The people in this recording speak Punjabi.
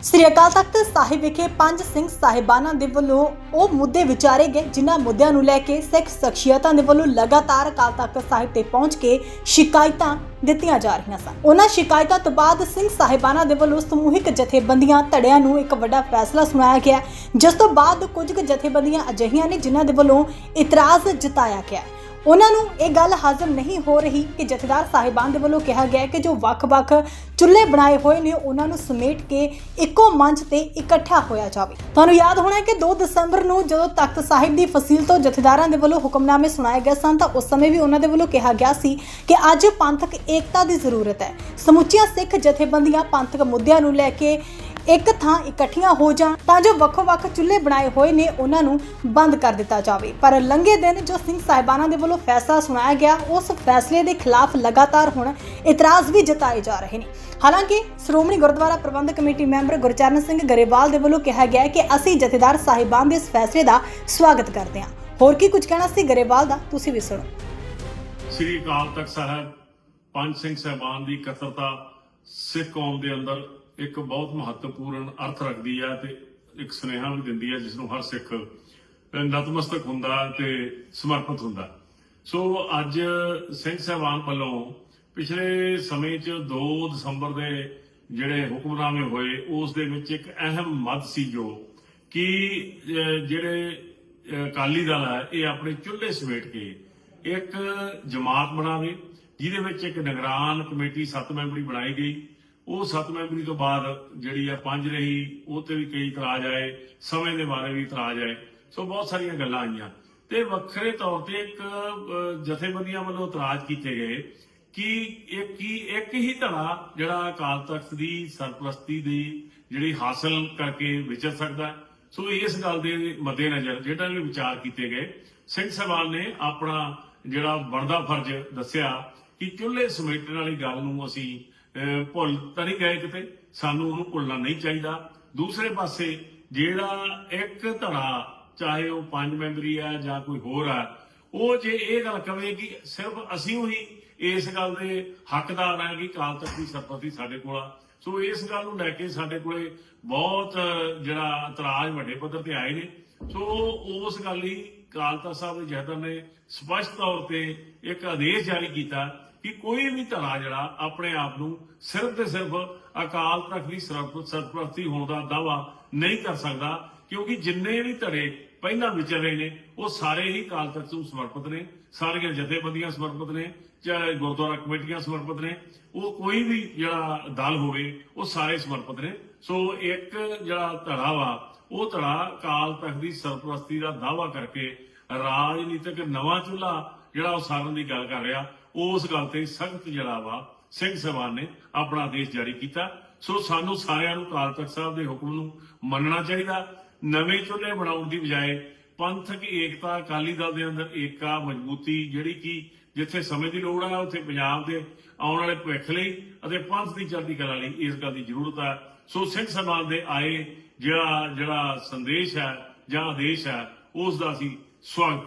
ਸ੍ਰੀ ਅਕਾਲ ਤਖਤ ਸਾਹਿਬ ਵਿਖੇ ਪੰਜ ਸਿੰਘ ਸਾਹਿਬਾਨਾਂ ਦੇ ਵੱਲੋਂ ਉਹ ਮੁੱਦੇ ਵਿਚਾਰੇ ਗਏ, ਜਿਨ੍ਹਾਂ ਮੁੱਦਿਆਂ ਨੂੰ ਲੈ ਕੇ ਸਿੱਖ ਸ਼ਖਸੀਅਤਾਂ ਦੇ ਵੱਲੋਂ ਲਗਾਤਾਰ ਅਕਾਲ ਤਖਤ ਸਾਹਿਬ ਤੇ ਪਹੁੰਚ ਕੇ ਸ਼ਿਕਾਇਤਾਂ ਦਿੱਤੀਆਂ ਜਾ ਰਹੀਆਂ ਸਨ। ਉਹਨਾਂ ਸ਼ਿਕਾਇਤਾਂ ਤੋਂ ਬਾਅਦ ਸਿੰਘ ਸਾਹਿਬਾਨਾਂ ਦੇ ਵੱਲੋਂ ਸਮੂਹਿਕ ਜਥੇਬੰਦੀਆਂ ਧੜਿਆਂ ਨੂੰ ਇੱਕ ਵੱਡਾ ਫੈਸਲਾ ਸੁਣਾਇਆ ਗਿਆ, ਜਿਸ ਤੋਂ ਬਾਅਦ ਕੁਝ ਜਥੇਬੰਦੀਆਂ ਅਜਿਹੀਆਂ ਨੇ ਜਿਨ੍ਹਾਂ ਦੇ ਵੱਲੋਂ ਇਤਰਾਜ਼ ਜਤਾਇਆ ਗਿਆ। ਉਹਨਾਂ ਨੂੰ ਇਹ ਗੱਲ ਹਾਜ਼ਮ ਨਹੀਂ ਹੋ ਰਹੀ ਕਿ ਜਥੇਦਾਰ ਸਾਹਿਬਾਨ ਦੇ ਵੱਲੋਂ ਕਿਹਾ ਗਿਆ ਕਿ ਜੋ ਵੱਖ-ਵੱਖ ਚੁੱਲ੍ਹੇ ਬਣਾਏ ਹੋਏ ਨੇ, ਉਹਨਾਂ ਨੂੰ ਸਮੇਟ ਕੇ ਇੱਕੋ ਮੰਚ ਤੇ ਇਕੱਠਾ ਹੋਇਆ ਜਾਵੇ। ਤੁਹਾਨੂੰ ਯਾਦ ਹੋਣਾ ਕਿ 2 ਦਸੰਬਰ ਨੂੰ ਜਦੋਂ ਤਖਤ ਸਾਹਿਬ ਦੀ ਫਸੀਲ ਤੋਂ ਜਥੇਦਾਰਾਂ ਦੇ ਵੱਲੋਂ ਹੁਕਮਨਾਮੇ ਸੁਣਾਏ ਗਏ ਸਨ, ਤਾਂ ਉਸ ਸਮੇਂ ਵੀ ਉਹਨਾਂ ਦੇ ਵੱਲੋਂ ਕਿਹਾ ਗਿਆ ਸੀ ਕਿ ਅੱਜ ਪੰਥਕ ਏਕਤਾ ਦੀ ਜ਼ਰੂਰਤ ਹੈ। ਸਮੁੱਚੀਆਂ ਸਿੱਖ ਜਥੇਬੰਦੀਆਂ ਪੰਥਕ ਮੁੱਦਿਆਂ ਨੂੰ ਲੈ ਕੇ ਇੱਕ ਥਾਂ ਇਕੱਠੀਆਂ ਹੋ ਜਾਣ, ਤਾਂ ਜੋ ਵੱਖੋ-ਵੱਖ ਚੁੱਲ੍ਹੇ ਬਣਾਏ ਹੋਏ ਨੇ, ਉਹਨਾਂ ਨੂੰ ਬੰਦ ਕਰ ਦਿੱਤਾ ਜਾਵੇ। ਪਰ ਲੰਘੇ ਦਿਨ ਜੋ ਸਿੰਘ ਸਾਹਿਬਾਨਾਂ ਦੇ ਵੱਲੋਂ ਫੈਸਲਾ ਸੁਣਾਇਆ ਗਿਆ, ਉਸ ਫੈਸਲੇ ਦੇ ਖਿਲਾਫ ਲਗਾਤਾਰ ਹੁਣ ਇਤਰਾਜ਼ ਵੀ ਜਤਾਏ ਜਾ ਰਹੇ ਨੇ। ਹਾਲਾਂਕਿ, ਸ਼੍ਰੋਮਣੀ ਗੁਰਦੁਆਰਾ ਪ੍ਰਬੰਧਕ ਕਮੇਟੀ ਮੈਂਬਰ ਗੁਰਚਰਨ ਸਿੰਘ ਗਰੇਵਾਲ ਦੇ ਵੱਲੋਂ ਕਿਹਾ ਗਿਆ ਹੈ ਕਿ ਅਸੀਂ ਜਥੇਦਾਰ ਸਾਹਿਬਾਨ ਦੇ ਇਸ ਫੈਸਲੇ ਦਾ ਸਵਾਗਤ ਕਰਦੇ ਹਾਂ। ਹੋਰ ਕੀ ਕੁਝ ਕਹਿਣਾ ਸੀ ਗਰੇਵਾਲ ਦਾ, ਤੁਸੀਂ ਵੀ ਸੁਣੋ। ਸ੍ਰੀ ਅਕਾਲ ਤਖਤ ਸਾਹਿਬ, ਪੰਜ ਸਿੰਘ ਸਾਹਿਬਾਨ ਦੀ ਕਤਰਤਾ ਸਿੱਖ ਕੌਮ ਦੇ ਅੰਦਰ ਇੱਕ ਬਹੁਤ ਮਹੱਤਵਪੂਰਨ ਅਰਥ ਰੱਖਦੀ ਹੈ ਤੇ ਇੱਕ ਸੁਨੇਹਾ ਵੀ ਦਿੰਦੀ ਹੈ ਜਿਸ ਨੂੰ ਹਰ ਸਿੱਖ ਨਤਮਸਤਕ ਹੁੰਦਾ ਤੇ ਸਮਰਪਿਤ ਹੁੰਦਾ। ਸੋ ਅੱਜ ਸਿੰਘ ਸਾਹਿਬਾਨ ਵੱਲੋਂ ਪਿਛਲੇ ਸਮੇਂ 'ਚ 2 ਦਸੰਬਰ ਦੇ ਜਿਹੜੇ ਹੁਕਮਨਾਮੇ ਹੋਏ, ਉਸ ਦੇ ਵਿੱਚ ਇੱਕ ਅਹਿਮ ਮੱਦ ਸੀ ਜੋ ਕਿ ਜਿਹੜੇ ਅਕਾਲੀ ਦਲ ਹੈ ਇਹ ਆਪਣੇ ਚੁੱਲ੍ਹੇ ਸਮੇਟ ਕੇ ਇੱਕ ਜਮਾਤ ਬਣਾਵੇ, ਜਿਹਦੇ ਵਿੱਚ ਇੱਕ ਨਿਗਰਾਨ ਕਮੇਟੀ 7 ਮੈਂਬਰੀ ਬਣਾਈ ਗਈ। ਉਹ 7 ਮੈਂਬਰੀ ਤੋਂ ਬਾਅਦ ਜਿਹੜੀ ਆ ਪੰਜ ਰਹੀ, ਉਹ ਤੇ ਵੀ ਕਈ ਇਤਰਾਜ਼ ਆਏ, ਸਮੇਂ ਦੇ ਬਾਰੇ ਵੀ ਇਤਰਾਜ਼ ਆਏ। ਸੋ ਬਹੁਤ ਸਾਰੀਆਂ ਗੱਲਾਂ ਆਈਆਂ। ਤੇ ਵੱਖਰੇ ਤੌਰ ਤੇ ਇੱਕ ਜਥੇਬੰਦੀਆਂ ਵੱਲੋਂ ਇਤਰਾਜ਼ ਕੀਤੇ ਗਏ ਕਿ ਇੱਕ ਹੀ ਇੱਕ ਹੀ ਧੜਾ ਜਿਹੜਾ ਅਕਾਲ ਤਖਤ ਦੀ ਸਰਪ੍ਰਸਤੀ ਦੀ ਜਿਹੜੀ ਹਾਸਲ ਕਰਕੇ ਵਿਚਰ ਸਕਦਾ ਸੋ ਇਸ ਗੱਲ ਦੇ ਮੱਦੇਨਜ਼ਰ ਜਿਹੜਾ ਵੀ ਵਿਚਾਰ ਕੀਤੇ ਗਏ, ਸਿੰਘ ਸਵਾਲ ਨੇ ਆਪਣਾ ਜਿਹੜਾ ਬਣਦਾ ਫਰਜ਼ ਦੱਸਿਆ ਕਿ ਚੁੱਲ੍ਹੇ ਸਮੇਟਣ ਵਾਲੀ ਗੱਲ ਨੂੰ ਅਸੀਂ ਭੁੱਲ ਤਾਂ ਨਹੀਂ ਗਏ ਕਿਤੇ। ਸਾਨੂੰ ਉਹਨੂੰ ਭੁੱਲਣਾ ਨਹੀਂ ਚਾਹੀਦਾ। ਦੂਸਰੇ ਪਾਸੇ ਜਿਹੜਾ ਇੱਕ ਧੜਾ ਚਾਹੇ ਉਹ ਪੰਜ ਮੈਂਬਰੀ ਹੈ ਜਾਂ ਕੋਈ ਹੋਰ ਹੈ ਉਹ ਜੇ ਇਹ ਗੱਲ ਕਵੇ ਕਿ ਸਿਰਫ ਅਸੀਂ ਹੀ ਇਸ ਗੱਲ ਦੇ ਹੱਕਦਾਰ ਹਾਂ ਕਿ ਕਾਲ ਤੱਕ ਦੀ ਸਰਪ੍ਰਸਤੀ ਸਾਡੇ ਕੋਲ ਆ। ਸੋ ਇਸ ਗੱਲ ਨੂੰ ਲੈ ਕੇ ਸਾਡੇ ਕੋਲੇ ਬਹੁਤ ਜਿਹੜਾ ਇਤਰਾਜ਼ ਵੱਡੇ ਪੱਧਰ ਤੇ ਆਏ ਨੇ। ਸੋ ਉਸ ਗੱਲ ਲਈ ਕਾਲ ਤਖਤ ਸਾਹਿਬ ਦੇ ਜਹਦਰ ਨੇ ਸਪਸ਼ਟ ਤੌਰ ਤੇ ਇੱਕ ਆਦੇਸ਼ ਜਾਰੀ ਕੀਤਾ ਕਿ ਕੋਈ ਵੀ ਧੜਾ ਜਿਹੜਾ ਆਪਣੇ ਆਪ ਨੂੰ ਸਿਰਫ ਤੇ ਸਿਰਫ ਅਕਾਲ ਤਖਤ ਦੀ ਸਰਪ੍ਰਸਤੀ ਹੋਣ ਦਾ ਦਾਵਾ ਨਹੀਂ ਕਰ ਸਕਦਾ, ਕਿਉਂਕਿ ਜਿੰਨੇ ਵੀ ਧੜੇ ਪਹਿਲਾਂ ਵਿਚਰ ਰਹੇ ਨੇ, ਉਹ ਸਾਰੇ ਹੀ ਕਾਲ ਤਖਤ ਨੂੰ ਸਮਰਪਿਤ ਨੇ, ਸਾਰੀਆਂ ਜਥੇਬੰਦੀਆਂ ਸਮਰਪਿਤ ਨੇ, ਚਾਹੇ ਗੁਰਦੁਆਰਾ ਕਮੇਟੀਆਂ ਸਮਰਪਿਤ ਨੇ, ਉਹ ਕੋਈ ਵੀ ਜਿਹੜਾ ਦਲ ਹੋਵੇ, ਉਹ ਸਾਰੇ ਸਮਰਪਿਤ ਨੇ। ਸੋ ਇੱਕ ਜਿਹੜਾ ਧੜਾ ਵਾ, ਉਹ ਧੜਾ ਕਾਲ ਤਖਤ ਦੀ ਸਰਪ੍ਰਸਤੀ ਦਾ ਦਾਵਾ ਕਰਕੇ ਰਾਜਨੀਤਿਕ ਨਵਾਂ ਚੁਲਾ ਜਿਹੜਾ ਉਹ ਸਾਰਨ ਦੀ ਗੱਲ ਕਰ ਰਿਹਾ ਉਸ ਗੱਲ ਤੇ ਸਖਤ ਜਿਹੜਾ ਵਾ, ਸਿੰਘ ਸਭਾ ਨੇ ਆਪਣਾ ਆਦੇਸ਼ ਜਾਰੀ ਕੀਤਾ। ਸੋ ਸਾਨੂੰ ਸਾਰਿਆਂ ਨੂੰ ਕਾਲ ਤਖਤ ਸਾਹਿਬ ਦੇ ਹੁਕਮ ਨੂੰ ਮੰਨਣਾ ਚਾਹੀਦਾ। ਨਵੇਂ ਚੁੱਲ੍ਹੇ ਬਣਾਉਣ ਦੀ ਬਜਾਏ ਪੰਥਕ ਏਕਤਾ, ਅਕਾਲੀ ਦਲ ਦੇ ਅੰਦਰ ਏਕਾ, ਮਜ਼ਬੂਤੀ ਜਿਹੜੀ ਕਿ ਜਿੱਥੇ ਸਮੇਂ ਦੀ ਲੋੜ ਆ, ਉੱਥੇ ਪੰਜਾਬ ਦੇ ਆਉਣ ਵਾਲੇ ਭਵਿੱਖ ਲਈ ਅਤੇ ਪੰਥ ਦੀ ਚੜ੍ਹਦੀ ਕਲਾ ਲਈ ਇਸ ਗੱਲ ਦੀ ਜ਼ਰੂਰਤ ਹੈ ਸੋ ਸਿੰਘ ਸਮਾਜ ਦੇ ਆਏ ਜਿਹੜਾ ਜਿਹੜਾ ਸੰਦੇਸ਼ ਹੈ ਜਾਂ ਆਦੇਸ਼ ਹੈ ਉਸ ਦਾ ਅਸੀਂ ਸਵਾਗਤ ਕਰਦੇ